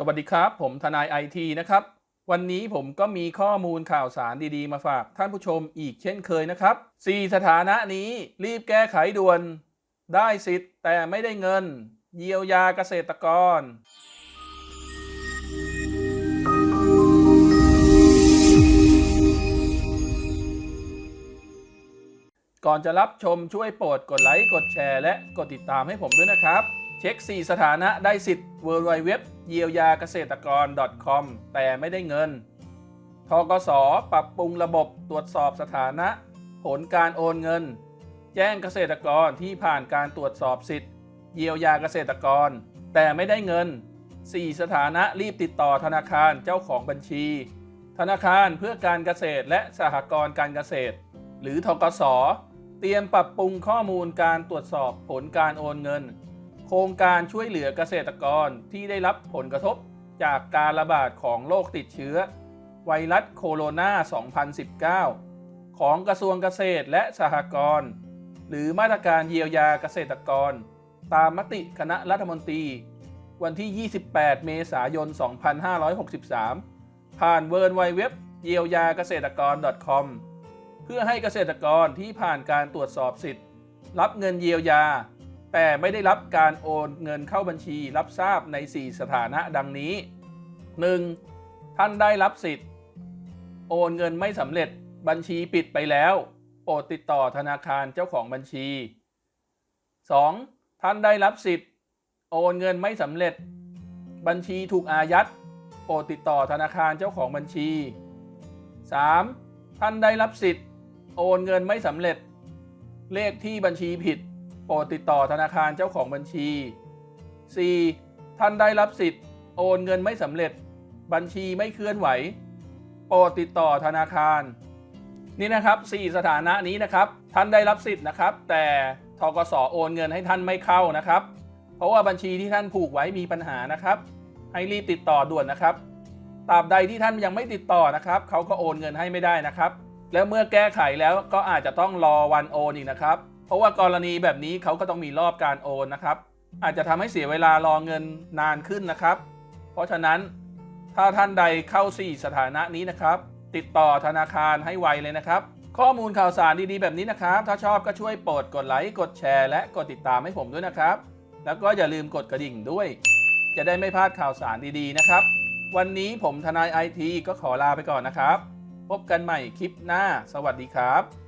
สวัสดีครับ ผมทนายไอทีนะครับ วันนี้ผมก็มีข้อมูลข่าวสารดีๆ มาฝากท่านผู้ชมอีกเช่นเคยนะครับ 4 สถานะนี้รีบแก้ไขด่วน ได้สิทธิ์แต่ไม่ได้เงิน เยียวยาเกษตรกร ก่อนจะรับชมช่วยโปรดกดไลค์กดแชร์และกดติดตามให้ผมด้วยนะครับ เช็ค 4 สถานะได้สิทธิ์ w w w เยียวยาเกษตรกร .com แต่ไม่ได้เงิน ทกส ปรับปรุงระบบตรวจสอบสถานะ ผลการโอนเงิน แจ้งเกษตรกรที่ผ่านการตรวจสอบสิทธิ์ เยียวยาเกษตรกร แต่ไม่ได้เงิน 4 สถานะรีบติดต่อธนาคารเจ้าของบัญชี ธนาคารเพื่อการเกษตรและสหกรณ์การเกษตร หรือทกส เตรียมปรับปรุงข้อมูลการตรวจสอบผลการโอนเงิน โครงการช่วยเหลือเกษตรกรที่ได้รับผลกระทบจากการระบาดของโรคติดเชื้อ ไวรัสโคโรนา 2019 ของกระทรวงเกษตรและสหกรณ์หรือมาตรการเยียวยาเกษตรกร ตามมติคณะรัฐมนตรี วันที่ 28 เมษายน 2563 ผ่านเวิร์นไวเว็บเยียวยาเกษตรกร .com เพื่อให้เกษตรกรที่ผ่านการตรวจสอบสิทธิ์ รับเงินเยียวยา แต่ไม่ได้รับการโอนเงินเข้าบัญชีรับทราบใน 4 สถานะดังนี้ 1. ท่านได้รับสิทธิ์ โอนเงินไม่สำเร็จบัญชีปิดไปแล้ว โปรดติดต่อธนาคารเจ้าของบัญชี 2. ท่านได้รับสิทธิ์ โอนเงินไม่สำเร็จ บัญชีถูกอายัด โปรดติดต่อธนาคารเจ้าของบัญชี 3. ท่านได้รับสิทธิ์ โอนเงินไม่สำเร็จ เลขที่บัญชีผิด โปรดติดต่อธนาคารเจ้าของบัญชี 4. ท่านได้รับสิทธิ์ โอนเงินไม่สำเร็จ บัญชีไม่เคลื่อนไหว โปรดติดต่อธนาคาร นี่นะครับ 4 สถานะนี้นะครับ ท่านได้รับสิทธิ์นะครับ แต่ทกสโอนเงินให้ท่านไม่เข้านะครับ เพราะว่าบัญชีที่ท่านผูกไว้มีปัญหานะครับ ให้รีบติดต่อด่วนนะครับตราบใดที่ท่านยังไม่ติดต่อนะครับเขาก็โอนเงินให้ไม่ได้นะครับ แล้วเมื่อแก้ไขแล้วก็อาจจะต้องรอวันโอนอีกนะครับ เพราะว่ากรณีแบบนี้เขาก็ต้องมีรอบการโอนนะครับ อาจจะทำให้เสียเวลารอเงินนานขึ้นนะครับ เพราะฉะนั้นถ้าท่านใดเข้า4สถานะนี้นะครับ ติดต่อธนาคารให้ไวเลยนะครับ ข้อมูลข่าวสารดีๆแบบนี้นะครับ ถ้าชอบก็ช่วยโปรดกดไลค์กดแชร์ และกดติดตามให้ผมด้วยนะครับ แล้วก็อย่าลืมกดกระดิ่งด้วย จะได้ไม่พลาดข่าวสารดีๆนะครับ วันนี้ผมทนายไอทีก็ขอลาไปก่อนนะครับ พบกันใหม่คลิปหน้า สวัสดีครับ